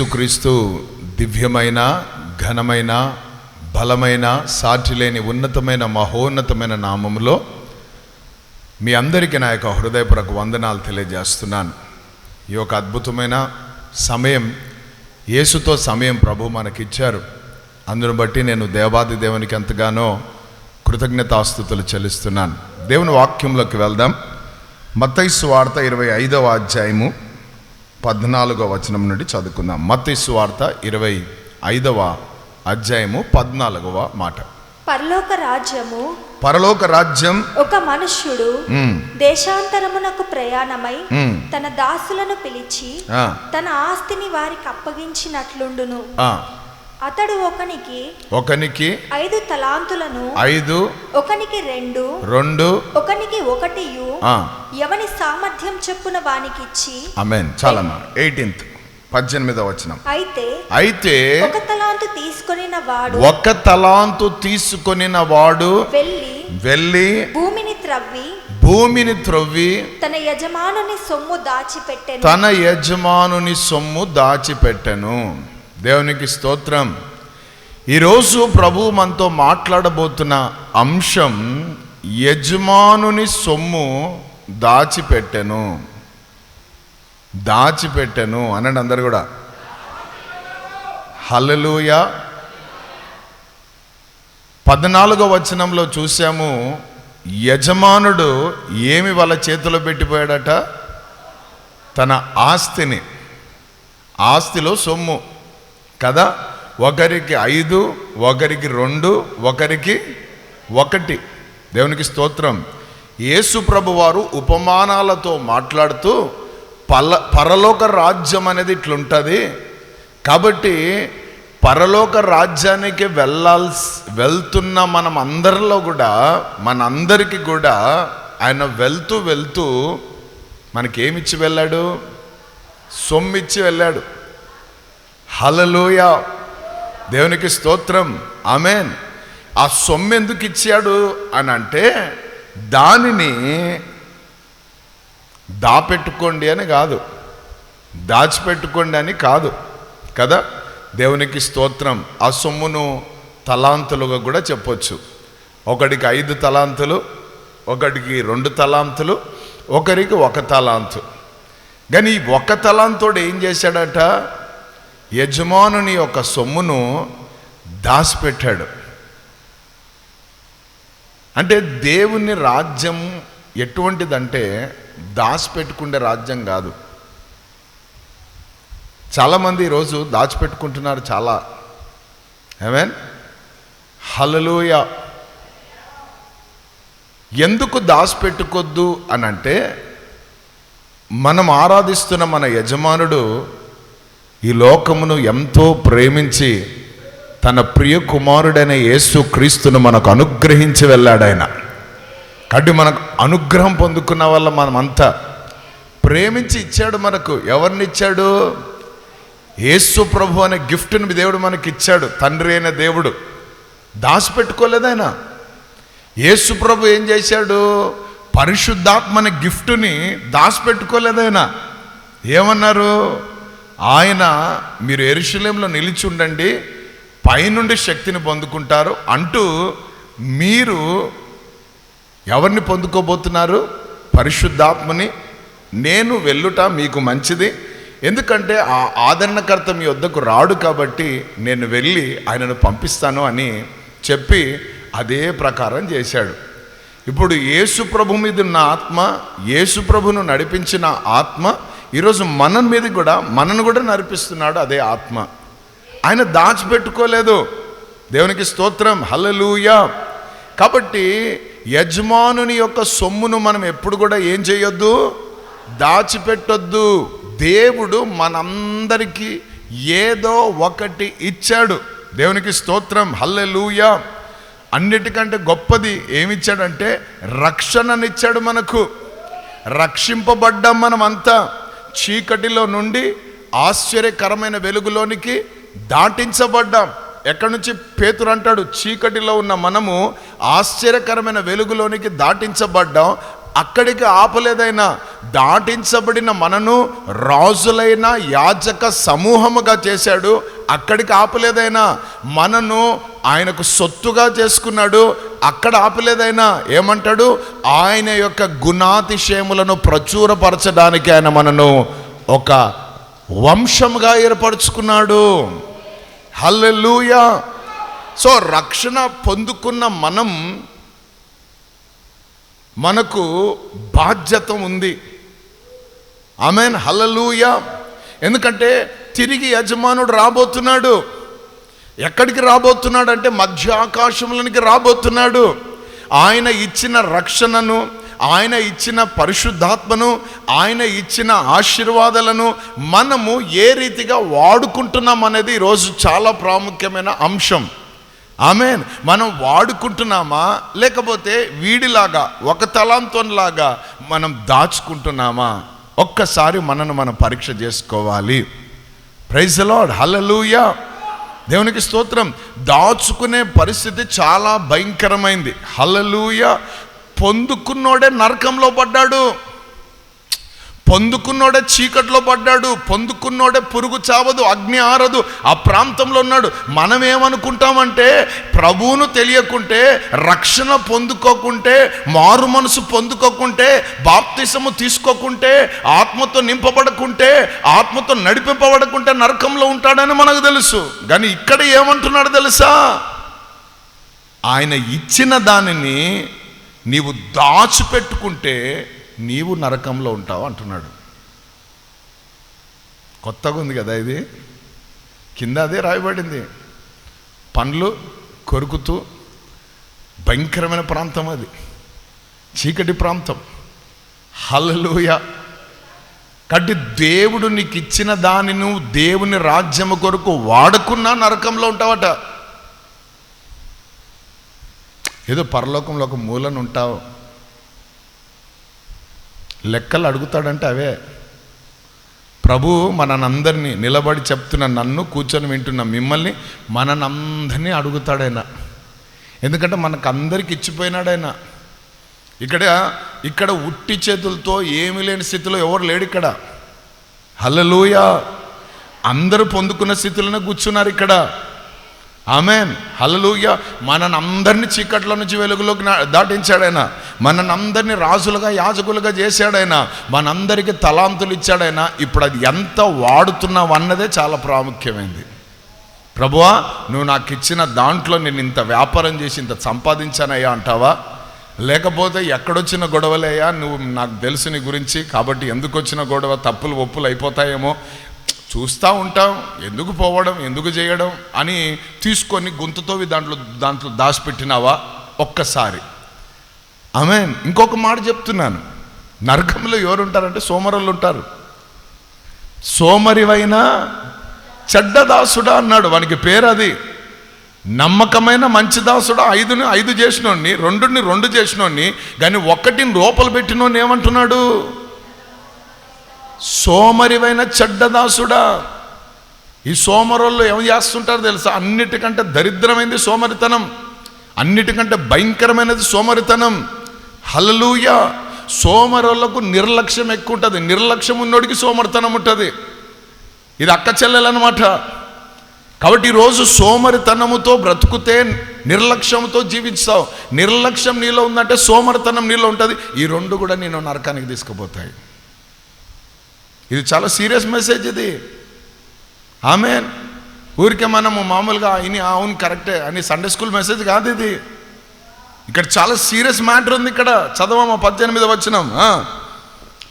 యేసుక్రీస్తు దివ్యమైన ఘనమైన బలమైన సాటి లేని ఉన్నతమైన మహోన్నతమైన నామములో మీ అందరికీ నా యొక్క హృదయపూర్వక వందనాలు తెలియజేస్తున్నాను. ఈ యొక్క అద్భుతమైన సమయం యేసుతో సమయం ప్రభు మనకిచ్చారు. అందును బట్టి నేను దేవాది దేవునికి ఎంతగానో కృతజ్ఞతాస్థుతులు చెల్లిస్తున్నాను. దేవుని వాక్యంలోకి వెళ్దాం. మతైస్సు వార్త ఇరవై ఐదవ అధ్యాయము. పద్నాలుగో వచనం నుండి చదువుకుందాం. మత్తైసు వార్త ఇరవై ఐదవ అధ్యాయము పద్నాలుగవ మాట. పరలోక రాజ్యము పరలోక రాజ్యం ఒక మనుష్యుడు దేశాంతరమునకు ప్రయాణమై తన దాసులను పిలిచి తన ఆస్తిని వారికి అప్పగించినట్లుండును. అతడు ఒకనికి ఒకనికి ఐదు తలాంతులను ఐదు ఒకనికి రెండు రెండు ఒకనికి ఒకటియు ఆ, ఎవని సామర్థ్యం చెప్పున వానికిచ్చి అమెన్ చాలమ్మా. ఎయిటీన్త్ పద్దెనిమిదవ వచనం. అయితే అయితే ఒక తలాంతు తీసుకొనిన వాడు ఒక తలాంతు తీసుకొనిన వాడు వెళ్ళి వెళ్ళి భూమిని త్రవ్వి భూమిని త్రవ్వి తన యజమానుని సొమ్ము దాచిపెట్టెను. తన యజమానుని సొమ్ము దాచిపెట్టెను. దేవునికి స్తోత్రం. ఈరోజు ప్రభు మనతో మాట్లాడబోతున్న అంశం యజమానుని సొమ్ము దాచిపెట్టెను. దాచిపెట్టెను అనండి అందరు కూడా. హలలుయ పద్నాలుగో వచనంలో చూసాము యజమానుడు ఏమి వాళ్ళ చేతిలో పెట్టిపోయాడట? తన ఆస్తిని ఆస్తిలో సొమ్ము. కదా? ఒకరికి ఐదు ఒకరికి రెండు ఒకరికి ఒకటి. దేవునికి స్తోత్రం. యేసుప్రభు వారు ఉపమానాలతో మాట్లాడుతూ పల పరలోక రాజ్యం అనేది ఇట్లుంటుంది. కాబట్టి పరలోక రాజ్యానికి వెళ్ళాల్సి వెళ్తున్న మనం అందరిలో కూడా మనందరికీ కూడా ఆయన వెళ్తూ వెళ్తూ మనకేమిచ్చి వెళ్ళాడు? సొమ్మిచ్చి వెళ్ళాడు. హలలోయ దేవునికి స్తోత్రం. ఆమెన్. ఆ సొమ్ము ఎందుకు ఇచ్చాడు అని అంటే దానిని దాపెట్టుకోండి అని కాదు. దాచిపెట్టుకోండి అని కాదు. కదా? దేవునికి స్తోత్రం. ఆ సొమ్మును తలాంతులుగా కూడా చెప్పొచ్చు. ఒకడికి ఐదు తలాంతులు ఒకడికి రెండు తలాంతులు ఒకరికి ఒక తలాంతు. కానీ ఒక తలాంతోడు ఏం చేశాడట? యజమానుని యొక్క సొమ్మును దాచిపెట్టాడు అంటే దేవుని రాజ్యం ఎటువంటిదంటే దాచిపెట్టుకుండే రాజ్యం కాదు. చాలామంది ఈరోజు దాచిపెట్టుకుంటున్నారు చాలా. ఏమేన్ హలలుయ ఎందుకు దాచిపెట్టుకోద్దు అని అంటే మనం ఆరాధిస్తున్న మన యజమానుడు ఈ లోకమును ఎంతో ప్రేమించి తన ప్రియ కుమారుడైన యేసు క్రీస్తును మనకు అనుగ్రహించి వెళ్ళాడు ఆయన కాబట్టి మనకు అనుగ్రహం పొందుకున్న వల్ల మనం అంతా ప్రేమించి ఇచ్చాడు మనకు. ఎవరినిచ్చాడు యేసు ప్రభు అనే గిఫ్ట్ని దేవుడు మనకి ఇచ్చాడు. తండ్రి అయిన దేవుడు. దాచిపెట్టుకోలేదు ఆయన యేసు ప్రభు ఏం చేశాడు? పరిశుద్ధాత్మ అనే గిఫ్ట్ని దాచిపెట్టుకోలేదు ఆయన ఏమన్నారు? ఆయన మీరు ఎరుశలేంలో నిలిచి ఉండండి పైనుండి శక్తిని పొందుకుంటారు అంటూ మీరు ఎవరిని పొందుకోబోతున్నారు? పరిశుద్ధాత్మని. నేను వెళ్ళుట మీకు మంచిది. ఎందుకంటే ఆ ఆదరణకర్త మీ వద్దకు రాడు కాబట్టి నేను వెళ్ళి ఆయనను పంపిస్తాను అని చెప్పి అదే ప్రకారం చేశాడు. ఇప్పుడు యేసు ప్రభు మీద ఉన్న ఆత్మ యేసు ప్రభును నడిపించిన ఆత్మ ఈరోజు మన మీద కూడా మనను కూడా నడిపిస్తున్నాడు అదే ఆత్మ. ఆయన దాచిపెట్టుకోలేదు. దేవునికి స్తోత్రం. హల్లెలూయా. కాబట్టి యజమానుని యొక్క సొమ్మును మనం ఎప్పుడు కూడా ఏం చేయొద్దు? దాచిపెట్టొద్దు. దేవుడు మనందరికీ ఏదో ఒకటి ఇచ్చాడు. దేవునికి స్తోత్రం. హల్లెలూయా. అన్నిటికంటే గొప్పది ఏమిచ్చాడంటే రక్షణనిచ్చాడు మనకు. రక్షింపబడ్డాం మనమంతా. చీకటిలో నుండి ఆశ్చర్యకరమైన వెలుగులోనికి దాటించబడ్డాం. ఎక్కడి నుంచి? పేతురు అంటాడు చీకటిలో ఉన్న మనము ఆశ్చర్యకరమైన వెలుగులోనికి దాటించబడ్డాం. అక్కడికి ఆపలేదైనా దాటించబడిన మనను రాజులైన యాజక సమూహముగా చేశాడు. అక్కడికి ఆపలేదైనా మనను ఆయనకు సొత్తుగా చేసుకున్నాడు. అక్కడ ఆపలేదైనా ఏమంటాడు? ఆయన యొక్క గుణాతిశయములను ప్రచురపరచడానికి ఆయన మనను ఒక వంశముగా ఏర్పరచుకున్నాడు. హల్లెలూయా! సో రక్షణ పొందుకున్న మనం మనకు బాధ్యత ఉంది. Amen hallelujah. ఎందుకంటే తిరిగి యజమానుడు రాబోతున్నాడు. ఎక్కడికి రాబోతున్నాడు అంటే మధ్య ఆకాశంలోనికి రాబోతున్నాడు. ఆయన ఇచ్చిన రక్షణను ఆయన ఇచ్చిన పరిశుద్ధాత్మను ఆయన ఇచ్చిన ఆశీర్వాదాలను మనము ఏ రీతిగా వాడుకుంటున్నాం అనేది ఈరోజు చాలా ప్రాముఖ్యమైన అంశం. ఆమెన్. మనం వాడుకుంటున్నామా? లేకపోతే వీడిలాగా ఒక తలాంతోలాగా మనం దాచుకుంటున్నామా? ఒక్కసారి మనను మనం పరీక్ష చేసుకోవాలి. ప్రైజ్ లార్డ్ హలలుయా దేవునికి స్తోత్రం. దాచుకునే పరిస్థితి చాలా భయంకరమైంది. హల్లెలూయ పొందుకున్నోడే నరకంలో పడ్డాడు. పొందుకున్నోడే చీకట్లో పడ్డాడు పొందుకున్నోడే పురుగు చావదు అగ్ని ఆరదు ఆ ప్రాంతంలో ఉన్నాడు. మనం ఏమనుకుంటామంటే ప్రభువును తెలియకుంటే రక్షణ పొందుకోకుంటే మారు మనసు పొందుకోకుంటే బాప్తిసము తీసుకోకుంటే ఆత్మతో నింపబడకుంటే ఆత్మతో నడిపింపబడకుంటే నరకంలో ఉంటాడని మనకు తెలుసు. కానీ ఇక్కడ ఏమంటున్నాడు తెలుసా? ఆయన ఇచ్చిన దానిని నీవు దాచిపెట్టుకుంటే నీవు నరకంలో ఉంటావు అంటున్నాడు. కొత్తగా ఉంది కదా ఇది? కింద అదే రాయబడింది. పండ్లు కొరుకుతూ భయంకరమైన ప్రాంతం అది. చీకటి ప్రాంతం. హల్లెలూయ. కాబట్టి దేవుడు నీకు ఇచ్చిన దాని నువ్వు దేవుని రాజ్యము కొరకు వాడుకున్నా నరకంలో ఉంటావట. ఏదో పరలోకంలో ఒక మూలను ఉంటావు లెక్కలు అడుగుతాడంటే అవే. ప్రభు మనందరినీ నిలబడి చెప్తున్న నన్ను కూర్చొని వింటున్న మిమ్మల్ని మనందరినీ అడుగుతాడైనా. ఎందుకంటే మనకు అందరికి ఇచ్చిపోయినాడైనా. ఇక్కడ ఇక్కడ ఉట్టి చేతులతో ఏమీ లేని స్థితిలో ఎవరు లేడు ఇక్కడ. హలలుయా అందరూ పొందుకున్న స్థితిలోనే కూర్చున్నారు ఇక్కడ. ఆమెన్. హలలుయ మనని అందరినీ చీకట్లో నుంచి వెలుగులోకి దాటించాడైనా. మనని అందరినీ రాజులుగా యాజకులుగా చేశాడైనా. మనందరికీ తలాంతులు ఇచ్చాడైనా. ఇప్పుడు అది ఎంత వాడుతున్నావు అన్నదే చాలా ప్రాముఖ్యమైంది. ప్రభువా నువ్వు నాకు ఇచ్చిన దాంట్లో నేను ఇంత వ్యాపారం చేసి ఇంత సంపాదించానయ్యా అంటావా? లేకపోతే ఎక్కడొచ్చిన గొడవలేయా నువ్వు నాకు తెలుసు నీ గురించి. కాబట్టి ఎందుకు వచ్చిన గొడవ? తప్పులు ఒప్పులు అయిపోతాయేమో? చూస్తూ ఉంటాం ఎందుకు పోవడం ఎందుకు చేయడం అని తీసుకొని గుంతతోవి దాంట్లో దాంట్లో దాచిపెట్టినావా? ఒక్కసారి. ఆమె ఇంకొక మాట చెప్తున్నాను. నరకంలో ఎవరు ఉంటారంటే సోమరులు ఉంటారు సోమరివైనా చెడ్డదాసుడా అన్నాడు. వానికి పేరు అది నమ్మకమైన మంచి దాసుడా ఐదుని ఐదు చేసినోడిని రెండుని రెండు చేసినోడిని కానీ ఒక్కటిని లోపల పెట్టినోని ఏమంటున్నాడు? సోమరివైన చెడ్డదాసుడా ఈ సోమరోళ్ళు ఏం చేస్తుంటారు తెలుసా? అన్నిటికంటే దరిద్రమైనది సోమరితనం. అన్నిటికంటే భయంకరమైనది సోమరితనం. హలలుయ సోమరోళ్ళకు నిర్లక్ష్యం ఎక్కువ ఉంటుంది నిర్లక్ష్యం ఉన్నోడికి సోమరితనం ఉంటుంది. ఇది అక్క చెల్లెలన్నమాట కాబట్టి ఈరోజు సోమరితనముతో బ్రతుకుతే నిర్లక్ష్యంతో జీవిస్తావు. నిర్లక్ష్యం నీలో ఉందంటే సోమరితనం నీలో ఉంటుంది. ఈ రెండు కూడా నేను నరకానికి తీసుకుపోతాయి. ఇది చాలా సీరియస్ మెసేజ్ ఇది. ఆమె ఊరికే మనము మామూలుగా ఇని అవును కరెక్టే అని సండే స్కూల్ మెసేజ్ కాదు ఇది. ఇక్కడ చాలా సీరియస్ మ్యాటర్ ఉంది ఇక్కడ. చదవమా పద్దెనిమిది వచ్చినాం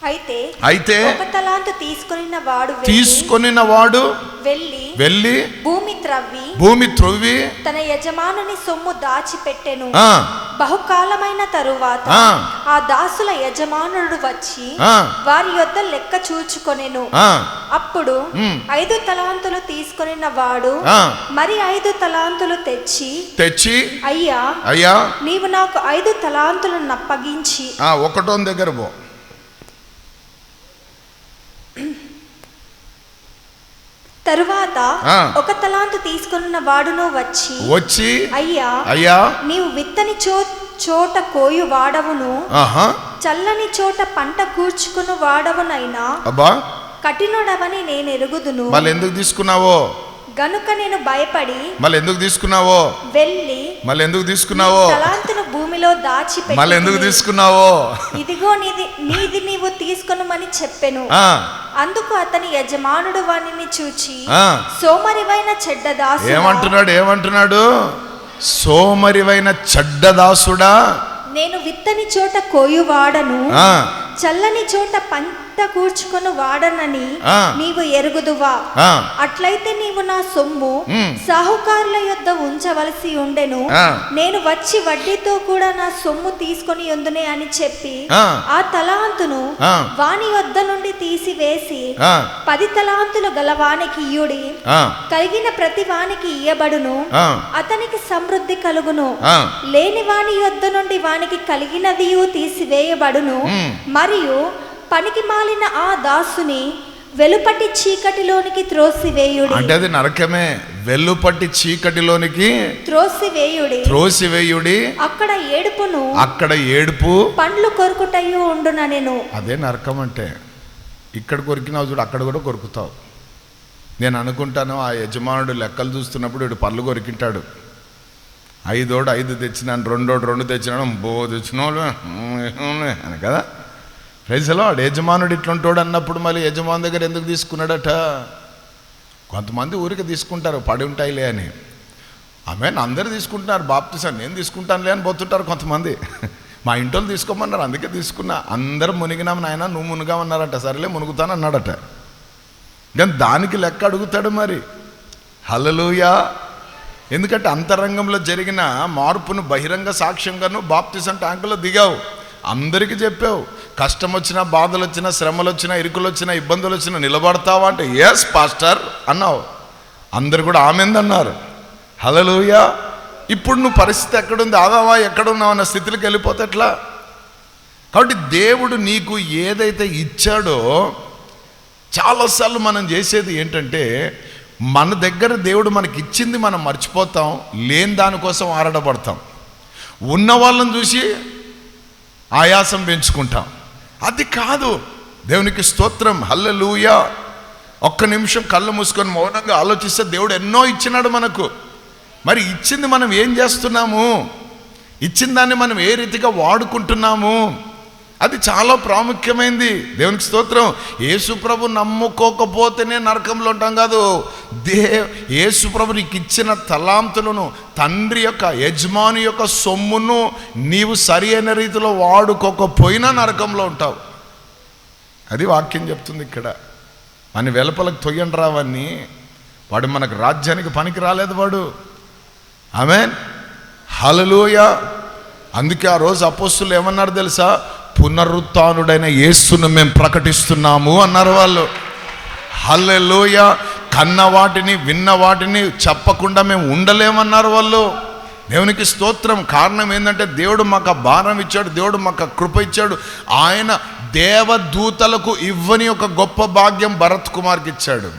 అయితే అయితే ఒక తలాంతు తీసుకొనిన వాడు తీసుకొనిన వాడు వెళ్ళి వెళ్ళి భూమి త్రవ్వి భూమి త్రొవ్వి తన యజమానుని సొమ్ము దాచిపెట్టెను బహుకాలమైన తరువాత ఆ. దాసుల యజమానుడు వచ్చి. వారి యొద్ద లెక్క చూచుకొనెను అప్పుడు. ఐదు తలాంతులు తీసుకొనిన వాడు. మరి ఐదు తలాంతులు తెచ్చి తెచ్చి అయ్యా అయ్యా నీవు నాకు ఐదు తలాంతులను అప్పగించి ఆ, ఒకటో దగ్గర పో తరువాత. ఒక తలాంతు తీసుకున్న వాడును వచ్చి వచ్చి అయ్యా అయ్యా. నీవు విత్తని చో చోట కోయు వాడవును. చల్లని చోట పంట కూర్చుకుని వాడవనైనా అబ్బా. కఠినుడవని నేను ఎరుగుదును మళ్ళీ ఎందుకు తీసుకున్నావో? గనుక నేను భయపడి మళ్ళీ ఎందుకు తీసుకున్నావో? వెళ్ళి మళ్ళీ ఎందుకు తీసుకున్నావో? తలాంతును భూమిలో దాచి మళ్ళీ ఎందుకు తీసుకున్నావో? ఇదిగో నీది నీది నీవు తీసుకొనుమని చెప్పెను. ఆ, అందుకు అతని యజమానుడు వానిని చూచి. సోమరివైన చెడ్డ దాసు ఏమంటున్నాడు ఏమంటున్నాడు? సోమరివైన చెడ్డదాసుడా నేను విత్తని చోట కోయువాడను చల్లని చోట కూర్చుకొని వాడనని. నీవు ఎరుగుదువా అట్లయితే నీవు నా సొమ్ము. సాహుకారుల యొద్ద ఉంచవలసి ఉండెను. నేను వచ్చి వడ్డీతో కూడా నా సొమ్ము తీసుకొని ఉందునే అని చెప్పి ఆ. తలాంతును. వాని యొద్ద నుండి తీసివేసి పది తలాంతులు గల వానికి ఇయ్యుడి ఆ, కలిగిన ప్రతి వానికి ఇయ్యబడును. అతనికి సమృద్ధి కలుగును. లేని వాని యొద్ద నుండి వానికి కలిగినదియు తీసివేయబడును. మరియు పనికి మాలిన ఆ దాసుని వెలుపటి చీకటిలోనికి త్రోసివేయుడి. అంటే అది నరకమే. వెల్లుపట్టి చీకటిలోనికి త్రోసివేయుడి. త్రోసివేయుడి. అక్కడ ఏడుపును అక్కడ ఏడుపు. పండ్లు కొరుకుటయ్యు ఉండున నేను. అదే నరకం అంటే ఇక్కడ కొరికినావు చూడు అక్కడ కూడా కొరుకుతావు. నేను అనుకుంటాను ఆ యజమానుడు లెక్కలు చూస్తున్నప్పుడు వీడు పళ్ళు కొరికింటాడు. ఐదోడు ఐదు తెచ్చినాను రెండోడు రెండు తెచ్చినాను బో తెచ్చినోడు అని కదా? ప్రజలో వాడు యజమానుడు ఇట్లుంటాడు అన్నప్పుడు మళ్ళీ యజమాని దగ్గర ఎందుకు తీసుకున్నాడట? కొంతమంది ఊరికి తీసుకుంటారు పడి ఉంటాయిలే అని. ఆమె అందరు తీసుకుంటున్నారు బాప్తిసా నేను తీసుకుంటానులే అని పోతుంటారు కొంతమంది. మా ఇంట్లో తీసుకోమన్నారు అందుకే తీసుకున్నా. అందరు మునిగినాం నాయన నువ్వు మునిగామన్నారట సరేలే మునుగుతాను అన్నాడట కానీ దానికి లెక్క అడుగుతాడు మరి. హలలుయా ఎందుకంటే అంతరంగంలో జరిగిన మార్పును బహిరంగ సాక్ష్యంగాను బాప్తిసం ట్యాంకులో దిగావు. అందరికీ చెప్పావు. కష్టం వచ్చినా బాధలు వచ్చినా శ్రమలు వచ్చినా ఇరుకులు వచ్చినా ఇబ్బందులు వచ్చినా నిలబడతావా అంటే ఎస్ పాస్టర్ అన్నావు. అందరు కూడా ఆమెందన్నారు. హలలుయా ఇప్పుడు నువ్వు పరిస్థితి ఎక్కడుంది? ఆదావా ఎక్కడున్నావు? అన్న స్థితిలోకి వెళ్ళిపోతే ఎట్లా? కాబట్టి దేవుడు నీకు ఏదైతే ఇచ్చాడో చాలాసార్లు మనం చేసేది ఏంటంటే మన దగ్గర దేవుడు మనకి ఇచ్చింది మనం మర్చిపోతాం లేని దానికోసం ఆరాటపడతాం. ఉన్న వాళ్ళని చూసి ఆయాసం పెంచుకుంటాం. అది కాదు. దేవునికి స్తోత్రం. హల్లెలూయా. ఒక్క నిమిషం కళ్ళు మూసుకొని మౌనంగా ఆలోచిస్తే దేవుడు ఎన్నో ఇచ్చినాడు మనకు. మరి ఇచ్చింది మనం ఏం చేస్తున్నాము? ఇచ్చిన దాన్ని మనం ఏ రీతిగా వాడుకుంటున్నాము? అది చాలా ప్రాముఖ్యమైంది. దేవునికి స్తోత్రం. యేసుప్రభు నమ్ముకోకపోతేనే నరకంలో ఉంటాం కాదు. దే యేసుప్రభు నీకు ఇచ్చిన తలాంతులను తండ్రి యొక్క యజమాని యొక్క సొమ్మును నీవు సరి అయిన రీతిలో వాడుకోకపోయినా నరకంలో ఉంటావు. అది వాక్యం చెప్తుంది ఇక్కడ. మన వెలపలకు తొయ్యండి రావన్నీ వాడు మనకు రాజ్యానికి పనికి రాలేదు వాడు. ఆమెన్. హలలోయ అందుకే ఆ రోజు అపోస్తులు ఏమన్నారు తెలుసా? పునరుత్డైన యేసును మేము ప్రకటిస్తున్నాము అన్నారు వాళ్ళు. హల్లెలోయ. కన్న వాటిని విన్న వాటిని చెప్పకుండా మేము ఉండలేమన్నారు వాళ్ళు. దేవునికి స్తోత్రం. కారణం ఏంటంటే దేవుడు మాకు భారం ఇచ్చాడు దేవుడు మాకు కృప ఇచ్చాడు. ఆయన దేవదూతలకు ఇవ్వని ఒక గొప్ప భాగ్యం భరత్ కుమార్కి ఇచ్చాడు.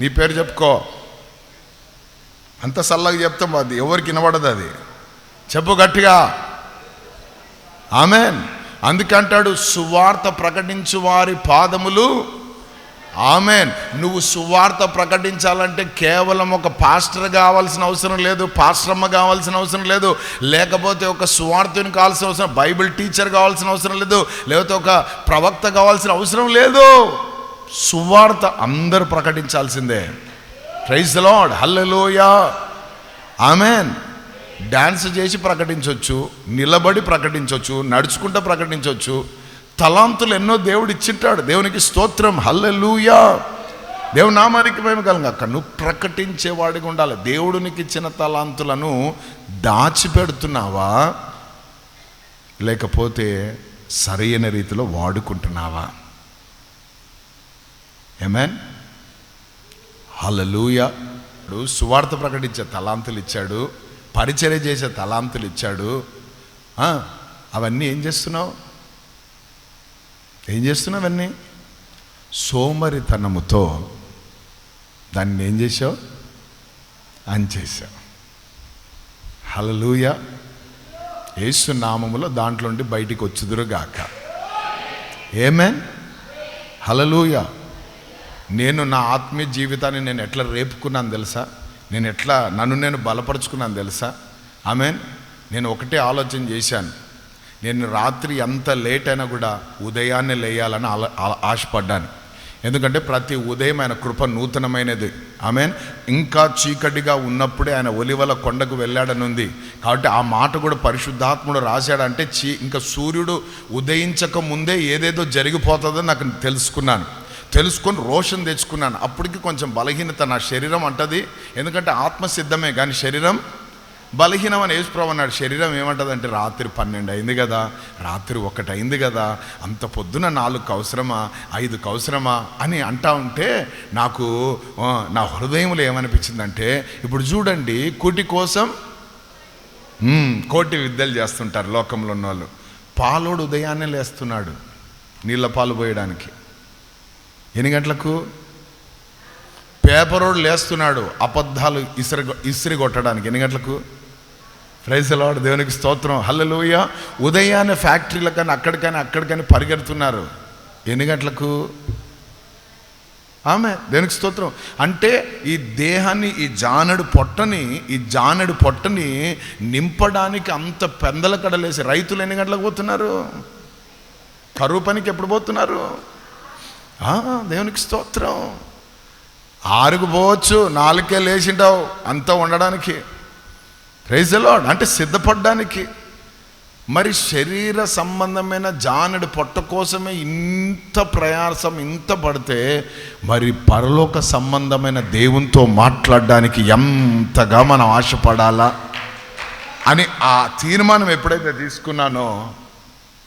నీ పేరు చెప్పుకో. అంత సల్లగా చెప్తాం అది. ఎవరికి వినబడదు అది. చెప్పు గట్టిగా. ఆమెన్. అందుకంటాడు సువార్త ప్రకటించు వారి పాదములు. ఆమెన్. నువ్వు సువార్త ప్రకటించాలంటే కేవలం ఒక పాస్టర్ కావాల్సిన అవసరం లేదు పాస్టర్మ్మ కావాల్సిన అవసరం లేదు లేకపోతే ఒక సువార్తని కావాల్సిన అవసరం బైబిల్ టీచర్ కావాల్సిన అవసరం లేదు లేకపోతే ఒక ప్రవక్త కావాల్సిన అవసరం లేదు. సువార్త అందరూ ప్రకటించాల్సిందే. Praise lord hallelujah amen dance చేసి ప్రకటించవచ్చు నిలబడి ప్రకటించవచ్చు నడుచుకుంటూ ప్రకటించవచ్చు తలాంతులు ఎన్నో దేవుడు ఇచ్చింటాడు. దేవునికి స్తోత్రం. హల్లెలూయా. దేవుని నామానికి మేము కలగక్క నువ్వు ప్రకటించేవాడిగా ఉండాలి. దేవుడికి ఇచ్చిన తలాంతులను దాచిపెడుతున్నావా? లేకపోతే సరైన రీతిలో వాడుకుంటున్నావా? ఏమేన్ హలలుయా సువార్త ప్రకటించే తలాంతులు ఇచ్చాడు. పరిచర్య చేసే తలాంతులు ఇచ్చాడు. అవన్నీ ఏం చేస్తున్నావు? ఏం చేస్తున్నావు అవన్నీ? సోమరితనముతో దాన్ని ఏం చేసావు అంచేసావు హలలుయ యేసు నామములో దాంట్లో నుండి బయటికి వచ్చుదురుగాక. ఏమేన్ హలలుయ నేను నా ఆత్మీయ జీవితాన్ని నేను ఎట్లా రేపుకున్నాను తెలుసా? నేను ఎట్లా నన్ను నేను బలపరుచుకున్నాను తెలుసా? ఆమెన్. నేను ఒకటే ఆలోచన చేశాను. నేను రాత్రి ఎంత లేట్ అయినా కూడా ఉదయాన్నే లేయాలని ఆశపడ్డాను. ఎందుకంటే ప్రతి ఉదయం ఆయన కృప నూతనమైనది. ఆమెన్. ఇంకా చీకటిగా ఉన్నప్పుడే ఆయన ఒలివల కొండకు వెళ్ళాడనుంది కాబట్టి ఆ మాట కూడా పరిశుద్ధాత్ముడు రాశాడంటే చీ ఇంకా సూర్యుడు ఉదయించక ముందే ఏదేదో జరిగిపోతుందో నాకు తెలుసుకున్నాను. తెలుసుకొని రోషన్ తెచ్చుకున్నాను. అప్పటికి కొంచెం బలహీనత నా శరీరం అంటది. ఎందుకంటే ఆత్మ సిద్ధమే కానీ శరీరం బలహీనం అని యేసుప్రభు అన్నాడు. శరీరం ఏమంటదంటే రాత్రి పన్నెండు అయింది కదా రాత్రి ఒకటి అయింది కదా అంత పొద్దున నాలుగు అవసరమా ఐదుకు అవసరమా అని అంటా ఉంటే నాకు నా హృదయంలో ఏమనిపించిందంటే ఇప్పుడు చూడండి కూటి కోసం కోటి విద్యలు చేస్తుంటారు లోకంలో ఉన్న వాళ్ళు పాలోడు ఉదయాన్నే లేస్తున్నాడు నీళ్ళ పాలు పోయడానికి. ఎన్ని గంటలకు? పేపరోడు లేస్తున్నాడు అబద్ధాలు ఇసిరి ఇసిరి కొట్టడానికి. ఎన్ని గంటలకు? ప్రైజ్ లాడ్ దేవునికి స్తోత్రం. హల్లలోయ ఉదయాన్నే ఫ్యాక్టరీల కానీ అక్కడికని అక్కడికని పరిగెడుతున్నారు. ఎన్ని గంటలకు? ఆమె దేనికి స్తోత్రం. అంటే ఈ దేహాన్ని ఈ జానడు పొట్టని ఈ జానడు పొట్టని నింపడానికి అంత పెందల కడలేసి రైతులు ఎన్ని గంటలకు పోతున్నారు? కరువు పనికి ఎప్పుడు పోతున్నారు? దేవునికి స్తోత్రం. ఆరుకు పోవచ్చు నాలుగే లేచింటావు అంతా ఉండడానికి. ప్రైజ్ అంటే సిద్ధపడడానికి. మరి శరీర సంబంధమైన జానడి పొట్ట కోసమే ఇంత ప్రయాసం ఇంత పడితే మరి పరలోక సంబంధమైన దేవునితో మాట్లాడడానికి ఎంతగా మనం ఆశపడాలా? అని ఆ తీర్మానం ఎప్పుడైతే తీసుకున్నానో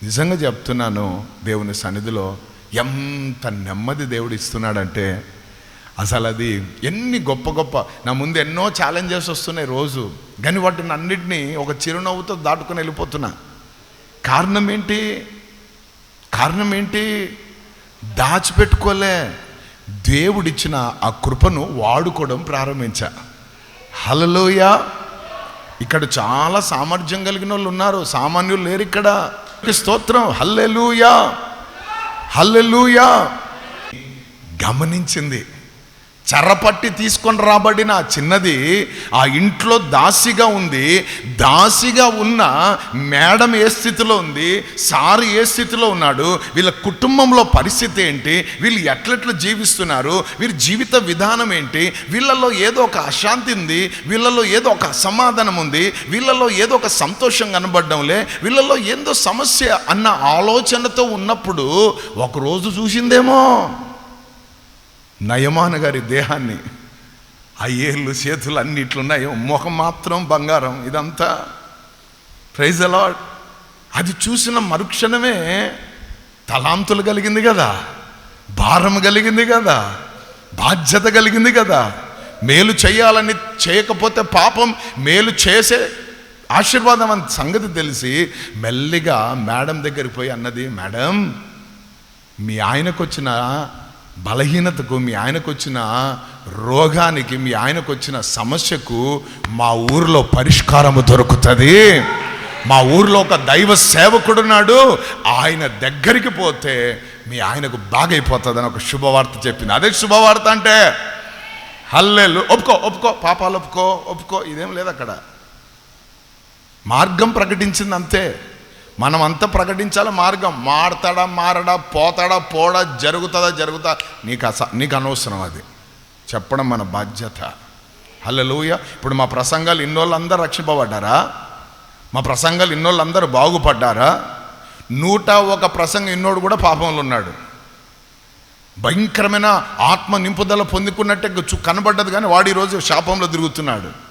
నిజంగా చెప్తున్నాను దేవుని సన్నిధిలో ఎంత నెమ్మది దేవుడు ఇస్తున్నాడంటే అసలు అది ఎన్ని గొప్ప గొప్ప నా ముందు ఎన్నో ఛాలెంజెస్ వస్తున్నాయి రోజు. కానీ వాటిని అన్నిటినీ ఒక చిరునవ్వుతో దాటుకొని వెళ్ళిపోతున్నా. కారణం ఏంటి? కారణం ఏంటి? దాచిపెట్టుకోలే. దేవుడిచ్చిన ఆ కృపను వాడుకోవడం ప్రారంభించా. హలలోయ ఇక్కడ చాలా సామర్థ్యం కలిగిన వాళ్ళు ఉన్నారు. సామాన్యులు లేరు ఇక్కడ. స్తోత్రం. హల్లెలూయా. హల్లెలూయా. గమనించింది. చెరపట్టి తీసుకొని రాబడిన చిన్నది ఆ ఇంట్లో దాసిగా ఉంది దాసిగా ఉన్న మేడం ఏ స్థితిలో ఉంది సారు ఏ స్థితిలో ఉన్నాడు వీళ్ళ కుటుంబంలో పరిస్థితి ఏంటి వీళ్ళు ఎట్లెట్లు జీవిస్తున్నారు వీరి జీవిత విధానం ఏంటి వీళ్ళలో ఏదో ఒక అశాంతి ఉంది వీళ్ళలో ఏదో ఒక అసమాధానం ఉంది వీళ్ళలో ఏదో ఒక సంతోషం కనబడడంలే వీళ్ళలో ఏందో సమస్య అన్న ఆలోచనతో ఉన్నప్పుడు ఒకరోజు చూసిందేమో. నయమాన గారి దేహాన్ని ఆ ఏళ్ళు చేతులు అన్ని ఇట్లున్నాయో ముఖం మాత్రం బంగారం ఇదంతా ప్రైజ్ అలాడ్. అది చూసిన మరుక్షణమే తలాంతులు కలిగింది కదా భారం కలిగింది కదా బాధ్యత కలిగింది కదా. మేలు చేయాలని చేయకపోతే పాపం మేలు చేసే ఆశీర్వాదం అని సంగతి తెలిసి మెల్లిగా మేడం దగ్గరికి పోయి అన్నది మేడం మీ ఆయనకు వచ్చిన బలహీనతకు మీ ఆయనకు వచ్చిన రోగానికి మీ ఆయనకు వచ్చిన సమస్యకు మా ఊరిలో పరిష్కారము దొరుకుతుంది. మా ఊర్లో ఒక దైవ సేవకుడున్నాడు ఆయన దగ్గరికి పోతే మీ ఆయనకు బాగైపోతుందని ఒక శుభవార్త చెప్పింది అదే శుభవార్త అంటే హల్లెలు ఒప్పుకో ఒప్పుకో పాపాలు ఒప్పుకో ఒప్పుకో ఇదేం లేదు అక్కడ మార్గం ప్రకటించింది అంతే మనం అంతా ప్రకటించాలి మార్గం. మారతాడా మారడా పోతాడా పోడా జరుగుతుందా జరుగుతా? నీకు అస నీకు అనవసరం అది. చెప్పడం మన బాధ్యత. హల్లెలూయ. ఇప్పుడు మా ప్రసంగాలు ఇన్నోళ్ళందరూ రక్షింపబడ్డారా? మా ప్రసంగాలు ఇన్నోళ్ళందరూ బాగుపడ్డారా? నూట ఒక ప్రసంగం ఇన్నోడు కూడా పాపంలో ఉన్నాడు. భయంకరమైన ఆత్మ నింపుదల పొందుకున్నట్టే కనబడ్డది కానీ వాడు ఈరోజు శాపంలో తిరుగుతున్నాడు.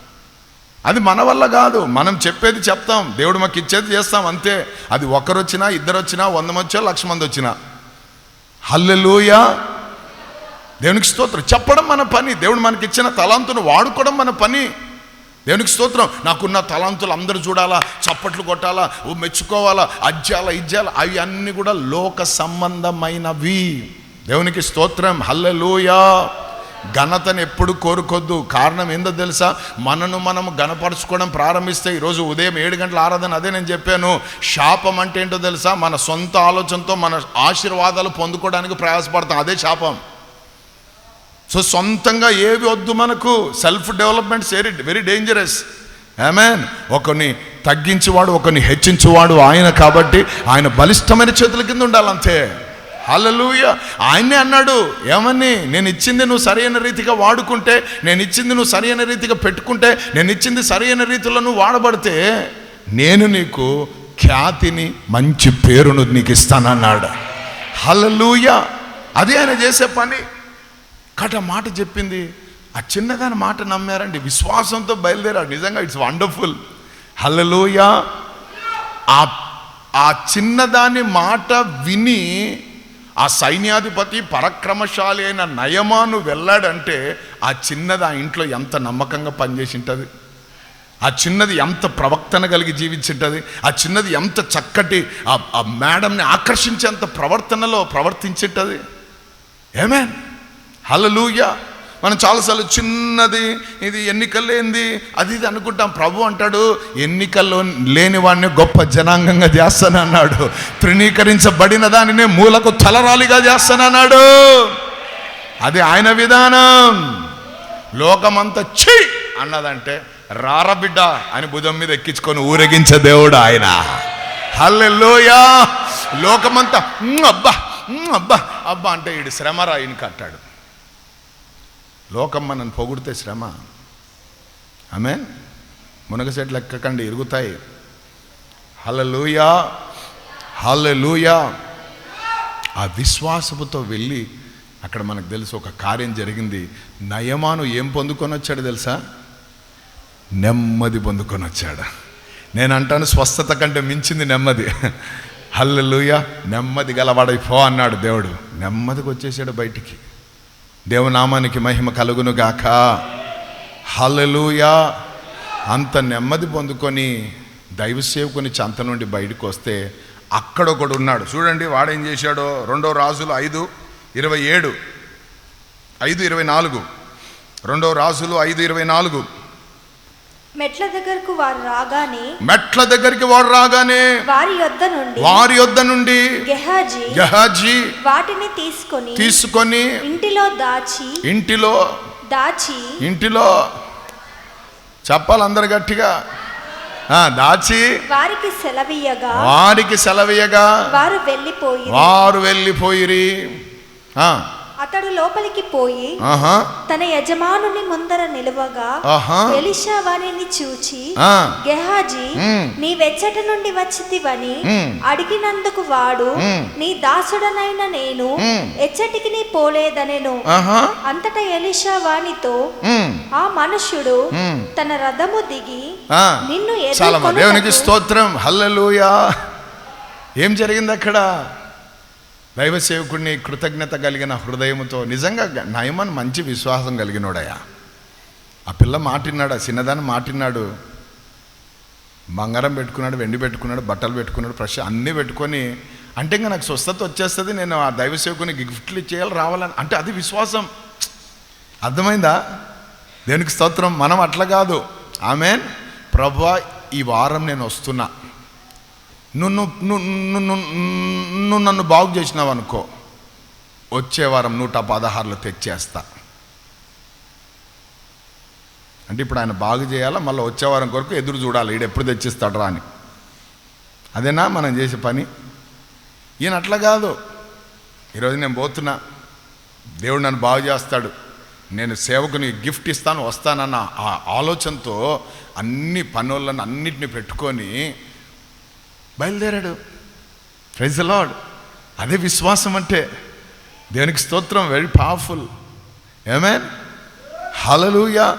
అది మన వల్ల కాదు. మనం చెప్పేది చెప్తాం. దేవుడు మాకు ఇచ్చేది చేస్తాం. అంతే. అది ఒకరు వచ్చినా ఇద్దరు వచ్చినా వంద మంది వచ్చా లక్ష మంది వచ్చినా. హల్లెలూయా. దేవునికి స్తోత్రం. చెప్పడం మన పని. దేవుడు మనకి ఇచ్చిన తలాంతును వాడుకోవడం మన పని. దేవునికి స్తోత్రం. నాకున్న తలాంతులు అందరూ చూడాలా చప్పట్లు కొట్టాలా మెచ్చుకోవాలా అజ్జాల ఇజ్జాల అవి అన్నీ కూడా లోక సంబంధమైనవి. దేవునికి స్తోత్రం. హల్లెలూయా. ఘనతను ఎప్పుడు కోరుకోద్దు. కారణం ఏందో తెలుసా? మనను మనం గణపరచుకోవడం ప్రారంభిస్తే ఈరోజు ఉదయం ఏడు గంటల ఆరాధన అదే నేను చెప్పాను. శాపం అంటే ఏంటో తెలుసా? మన సొంత ఆలోచనతో మన ఆశీర్వాదాలు పొందుకోవడానికి ప్రయాసపడతాం. అదే శాపం. సో సొంతంగా ఏవి వద్దు మనకు? Self development very very dangerous amen ఒకరిని తగ్గించేవాడు ఒకరిని హెచ్చించేవాడు ఆయన కాబట్టి ఆయన బలిష్టమైన చేతుల కింద ఉండాలంతే. హలలుయ ఆయన్నే అన్నాడు ఏమని నేను ఇచ్చింది నువ్వు సరైన రీతిగా వాడుకుంటే నేను ఇచ్చింది నువ్వు సరైన రీతిగా పెట్టుకుంటే నేను ఇచ్చింది సరైన రీతిలో నువ్వు వాడబడితే నేను నీకు ఖ్యాతిని మంచి పేరును నీకు ఇస్తానన్నాడు. హలలుయ అది ఆయన చేసే పని. కట మాట చెప్పింది. ఆ చిన్నదాని మాట నమ్మారండి. విశ్వాసంతో బయలుదేరాడు నిజంగా ఇట్స్ వండర్ఫుల్. హల్లెలూయ. ఆ ఆ చిన్నదాని మాట విని ఆ సైన్యాధిపతి పరక్రమశాలి అయిన నయమాను వెళ్ళాడంటే ఆ చిన్నది ఆ ఇంట్లో ఎంత నమ్మకంగా పనిచేసింటుంది? ఆ చిన్నది ఎంత ప్రవక్తన కలిగి జీవించింటది? ఆ చిన్నది ఎంత చక్కటి ఆ ఆ మేడంని ఆకర్షించేంత ప్రవర్తనలో ప్రవర్తించేటది? ఏమే హలలుయా మనం చాలాసార్లు చిన్నది ఇది ఎన్నికలు లేనిది అది ఇది అనుకుంటాం. ప్రభు అంటాడు ఎన్నికల్లో లేని వాడిని గొప్ప జనాంగంగా చేస్తానన్నాడు తృణీకరించబడిన దానినే మూలకు తలరాలిగా చేస్తానన్నాడు అది ఆయన విధానం. లోకమంతా ఛీ అన్నదంటే రారబిడ్డ అని భుజం మీద ఎక్కించుకొని ఊరేగించే దేవుడు ఆయన. హల్లెల్లోయా లోకమంతా "ఉమ్, అబ్బా ఉమ్, అబ్బా అబ్బా అంటే ఈడు శ్రమరా ఈయనకి లోకం మనం పొగిడితే శ్రమ. ఆమె మునగ చెట్లు ఎక్కకండి ఇరుగుతాయి. హలలుయా హలలుయా ఆ విశ్వాసముతో వెళ్ళి అక్కడ మనకు తెలుసు ఒక కార్యం జరిగింది. నయమాను ఏం పొందుకొని వచ్చాడు తెలుసా? నెమ్మది పొందుకొని వచ్చాడు నేను అంటాను స్వస్థత కంటే మించింది నెమ్మది. హల్లెలూయ నెమ్మది గలవాడైపో అన్నాడు దేవుడు. నెమ్మదికి వచ్చేసాడు బయటికి. దేవునామానికి మహిమ కలుగును గాక అంత నెమ్మది పొందుకొని దైవ సేవకుని చంత నుండి బయటకు వస్తే అక్కడ ఒకడు ఉన్నాడు. చూడండి వాడేం చేశాడో? రెండో రాజులు ఐదు ఇరవై ఏడు. ఐదు ఇరవై నాలుగు. రెండో రాజులు ఐదు ఇరవై నాలుగు. మెట్ల దగ్గరకు వారు రాగానే మెట్ల దగ్గరికి వాడు రాగానే వారి యొద్ద నుండి వారి యొద్ద నుండి గెహాజీ గహాజీ వాటిని తీసుకొని తీసుకొని ఇంటిలో దాచి ఇంటిలో దాచి ఇంటిలో చెప్పాలి అందరు గట్టిగా. ఆ, దాచి వారికి సెలవీయగా వారికి సెలవీయగా వారు వెళ్ళిపోయి వారు వెళ్ళిపోయిరి. ఆ, అతడు లోపలికి పోయి తన యజమానుని ముందర నిలువగా ఎలిషా వారిని చూచి గెహాజీ. నీ వెచ్చట నుండి వచ్చితివని. అడిగినందుకు వాడు. నీ దాసుడనైన నేను. ఎచ్చటికి నీ పోలేదనెను అంతటా ఎలిషా వానితో ఉమ్, ఆ మనుష్యుడు మ్. తన రథము దిగి నిన్ను దేవునికి స్తోత్రం హల్లెలూయా ఏం జరిగింది అక్కడ దైవ సేవకుడిని కృతజ్ఞత కలిగిన హృదయంతో నిజంగా నయమన్ మంచి విశ్వాసం కలిగినోడయా. ఆ పిల్ల మాటిన్నాడు ఆ చిన్నదాన్ని మాటిన్నాడు. బంగారం పెట్టుకున్నాడు వెండి పెట్టుకున్నాడు బట్టలు పెట్టుకున్నాడు ఫ్రెష్ అన్నీ పెట్టుకొని అంటే ఇంకా నాకు స్వస్థత వచ్చేస్తుంది నేను ఆ దైవ సేవకునికి గిఫ్ట్లు ఇచ్చేయాలి రావాలని అంటే అది విశ్వాసం. అర్థమైందా? దేనికి స్తోత్రం మనం అట్లా కాదు. ఆమెన్. ప్రభా ఈ వారం నేను వస్తున్నా. నువ్వు నువ్వు నువ్వు నువ్వు నన్ను బాగు చేసినావు అనుకో వచ్చే వారం నూట పదహారులు తెచ్చేస్తా. అంటే ఇప్పుడు ఆయన బాగు చేయాలా? మళ్ళీ వచ్చే వారం కొరకు ఎదురు చూడాలి. ఈడు ఎప్పుడు తెచ్చిస్తాడు రా అని. అదేనా మనం చేసే పని? ఈయన అట్లా కాదు. ఈరోజు నేను పోతున్నా. దేవుడు నన్ను బాగు చేస్తాడు. నేను సేవకుని గిఫ్ట్ ఇస్తాను వస్తానన్న ఆ ఆలోచనతో అన్ని పనులను అన్నిటిని పెట్టుకొని బయలుదేరాడు. ప్రైజ్ లాడ్ అదే విశ్వాసం అంటే దేవునికి స్తోత్రం వెరీ పవర్ఫుల్ ఏమేన్ హలలుయా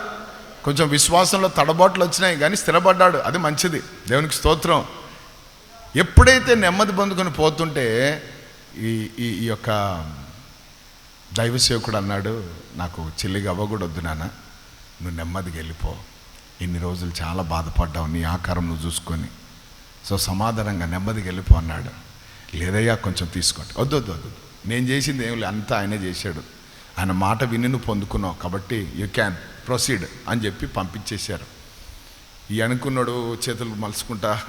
కొంచెం విశ్వాసంలో తడబాట్లు వచ్చినాయి కానీ స్థిరపడ్డాడు. అది మంచిది. దేవునికి స్తోత్రం. ఎప్పుడైతే నెమ్మది పొందుకొని పోతుంటే ఈ ఈ ఈ యొక్క దైవ సేవకుడు అన్నాడు నాకు చెల్లిగా అవ్వకూడొద్దు నాన్న. నువ్వు నెమ్మదిగా వెళ్ళిపో. ఇన్ని రోజులు చాలా బాధపడ్డావు. నీ ఆకారం నువ్వు చూసుకొని. సో సమాధానంగా నెమ్మదిగా వెళ్ళిపో అన్నాడు. లేదయ్యా కొంచెం తీసుకోండి. వద్దు వద్దు వద్దు నేను చేసింది ఏం లేదు అంతా ఆయనే చేశాడు. ఆయన మాట విని నువ్వు పొందుకున్నావు కాబట్టి యూ క్యాన్ ప్రొసీడ్ అని చెప్పి పంపించేశారు. ఈ అనుకున్నాడు చేతులు మలుచుకుంటా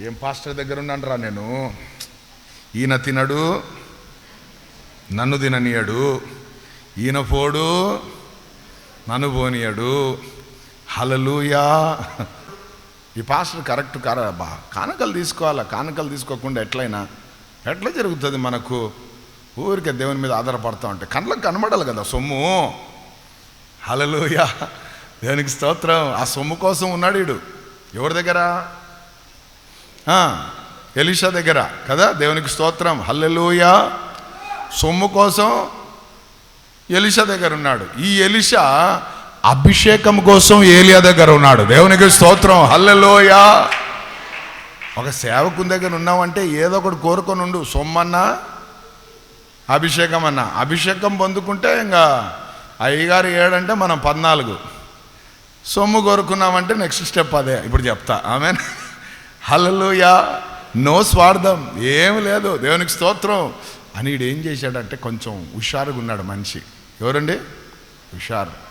ఏం పాస్టర్ దగ్గర ఉన్నానరా నేను? ఈయన తినడు నన్ను తిననీయడు ఈయన పోడు నన్ను పోనీయడు. హలలుయా ఈ పాస్టర్ కరెక్ట్ కారా కానుకలు తీసుకోవాలా? కానుకలు తీసుకోకుండా ఎట్లయినా? ఎట్లా జరుగుతుంది మనకు? ఊరికే దేవుని మీద ఆధారపడతా ఉంటే. కళ్ళకు కనబడాలి కదా సొమ్ము. హలలుయా దేవునికి స్తోత్రం. ఆ సొమ్ము కోసం ఉన్నాడు వీడు ఎవరి దగ్గర? ఎలిషా ఎలీషా దగ్గర కదా? దేవునికి స్తోత్రం. హల్లెలూయా. సొమ్ము కోసం ఎలిషా దగ్గర ఉన్నాడు. ఈ ఎలిషా అభిషేకం కోసం ఏలియా దగ్గర ఉన్నాడు. దేవునికి స్తోత్రం. హల్లెలూయా. ఒక సేవకుని దగ్గర ఉన్నామంటే ఏదో ఒకటి కోరుకొని ఉండు. సొమ్మన్నా అభిషేకం అన్న అభిషేకం పొందుకుంటే ఇంకా అయ్యగారు ఏడంటే మనం పద్నాలుగు. సొమ్ము కోరుకున్నామంటే నెక్స్ట్ స్టెప్ అదే. ఇప్పుడు చెప్తా. ఆమె హలలుయా నో స్వార్థం. ఏమి లేదు. దేవునికి స్తోత్రం. అని ఏం చేశాడంటే కొంచెం హుషారుగా ఉన్నాడు మనిషి. ఎవరండి? హుషారు.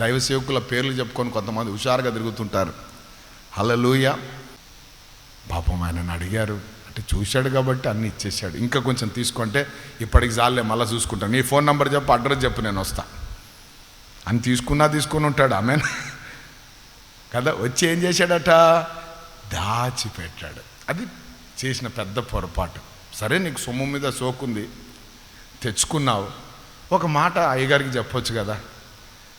దైవ సేవకుల పేర్లు చెప్పుకొని కొంతమంది హుషారుగా తిరుగుతుంటారు. హలలుయ పాపం ఆయనను అడిగారు. అంటే చూశాడు కాబట్టి అన్ని ఇచ్చేసాడు ఇంకా కొంచెం తీసుకుంటే ఇప్పటికి జాలే మళ్ళీ చూసుకుంటాను. నీ ఫోన్ నెంబర్ చెప్పు అడ్రస్ చెప్పు నేను వస్తా. అని తీసుకున్నా తీసుకుని ఉంటాడు. ఆమె కదా వచ్చి ఏం చేశాడట? దాచిపెట్టాడు. అది చేసిన పెద్ద పొరపాటు. సరే నీకు సొమ్ము మీద సోకుంది. తెచ్చుకున్నావు. ఒక మాట అయ్యగారికి చెప్పొచ్చు కదా.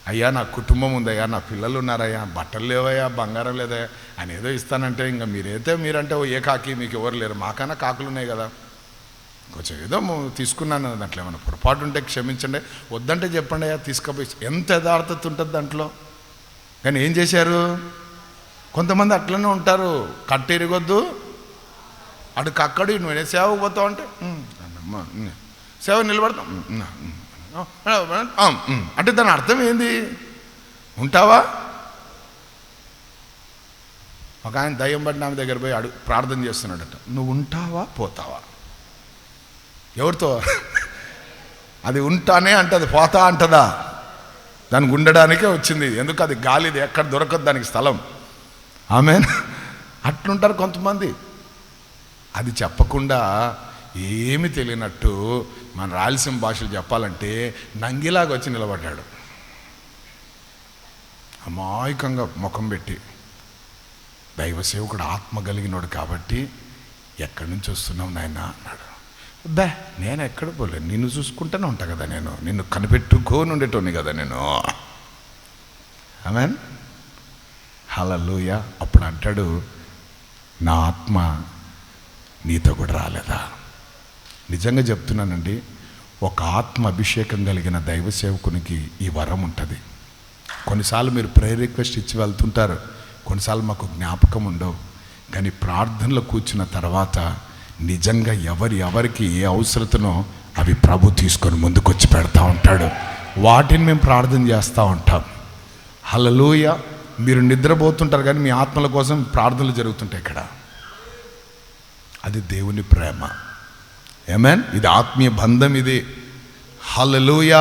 అయ్యా నా కుటుంబం ఉందయ్యా నా పిల్లలు ఉన్నారయ్యా బట్టలు లేవయ్యా బంగారం లేదయ్యా అని ఏదో ఇస్తానంటే ఇంకా మీరైతే మీరంటే ఓ ఏ కాకి మీకు ఎవరు లేరు. మాకన్నా కాకులు ఉన్నాయి కదా. కొంచెం ఏదో తీసుకున్నాను దాంట్లో ఏమైనా పొరపాటు ఉంటే క్షమించండి. వద్దంటే చెప్పండి అయ్యా తీసుకపోయి. ఎంత యథార్థత ఉంటుంది దాంట్లో? కానీ ఏం చేశారు? కొంతమంది అట్లనే ఉంటారు. కట్టెరగొద్దు అటు కక్కడి నువ్వు సేవకు పోతావు అంటే సేవ నిలబడతాం. అంటే దాని అర్థం ఏంది? ఉంటావా? ఒక ఆయన దయ్యం పడిన ఆమె దగ్గర పోయి అడు ప్రార్థన చేస్తున్నాడట. నువ్వు ఉంటావా? పోతావా? ఎవరితో? అది ఉంటానే అంటది పోతా అంటదా? దానికి ఉండడానికే వచ్చింది. ఎందుకు? అది గాలిది ఎక్కడ దొరకదు దానికి స్థలం. ఆమె అట్లుంటారు కొంతమంది. అది చెప్పకుండా ఏమి తెలియనట్టు మన రాయలసీమ భాషలు చెప్పాలంటే నంగిలాగా వచ్చి నిలబడ్డాడు. అమాయకంగా ముఖం పెట్టి దైవ సేవకుడు ఆత్మ కలిగినోడు కాబట్టి ఎక్కడి నుంచి వస్తున్నావు నాయన? అన్నాడు. బే నేను ఎక్కడ పోలే నిన్ను చూసుకుంటూనే ఉంటా కదా నేను నిన్ను కనిపెట్టుకోని ఉండేటోని కదా నేను. ఆమెన్. హలలోయ అప్పుడు అంటాడు నా ఆత్మ నీతో కూడా రాలేదా? నిజంగా చెప్తున్నానండి ఒక ఆత్మ అభిషేకం కలిగిన దైవ సేవకునికి ఈ వరం ఉంటుంది. కొన్నిసార్లు మీరు ప్రేయర్ రిక్వెస్ట్ ఇచ్చి వెళ్తుంటారు కొన్నిసార్లు మాకు జ్ఞాపకం ఉండవు. కానీ ప్రార్థనలో కూర్చున్న తర్వాత నిజంగా ఎవరి ఎవరికి ఏ అవసరతనో అవి ప్రభు తీసుకొని ముందుకొచ్చి పెడతా ఉంటాడు. వాటిని మేము ప్రార్థన చేస్తూ ఉంటాం. హలలోయ మీరు నిద్రపోతుంటారు కానీ మీ ఆత్మల కోసం ప్రార్థనలు జరుగుతుంటాయి ఇక్కడ. అది దేవుని ప్రేమ. ఏమేన్ ఇది ఆత్మీయ బంధం ఇది. హలలోయ